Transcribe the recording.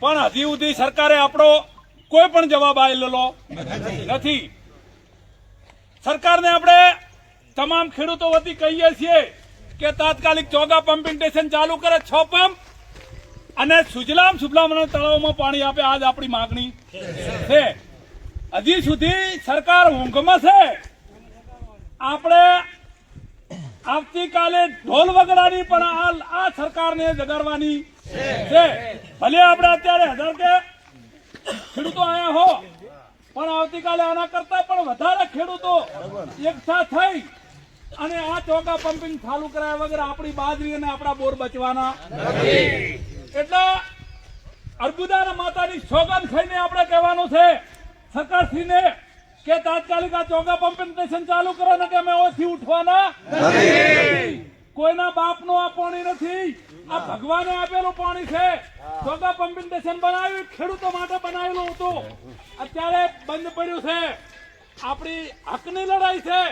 પણ હજી સુધી સરકારે આપણો કોઈ પણ જવાબ આવેલો નથી. સરકારને આપણે તમામ ખેડૂતો વતી કહીએ છીએ કે તાત્કાલિક ચોગા પંપિંગ સ્ટેશન ચાલુ કરે, છ પંપ અને સુજલામ સુફલામ તળાવમાં પાણી આપે, આજ આપણી માગણી છે. હજી સુધી સરકાર ઊંઘમાં છે. આપણે આવતીકાલે ઢોલ વગડાની પણ આ સરકારને જગાડવાની છે. હજાર કે ખેડૂતો આયા હો. પણ આવતીકાલે આના કરતા પણ વધારે ખેડૂતો એકઠા થઈ અને આ ચોકા પંપિંગ ચાલુ કરાયા વગર આપણી બાજરી અને આપણા બોર બચવાના એટલે અર્બુદાના માતાની સોગંદ ખાઈને આપણે કહેવાનું છે સરકારશ્રીને કે તાત્કાલિક આ ચોગા પમ્પિંગ સ્ટેશન ચાલુ કરો ને કે અમે ઓછી ઉઠવાના કોઈના બાપનું આ પાણી નથી. આ ભગવાને આપેલું પાણી છે. ચોગા પંપિંગ સ્ટેશન બનાવ્યું. ખેડૂતો માટે બનાવેલું હતું. અત્યારે બંધ પડ્યું છે. આપણી હકની લડાઈ છે.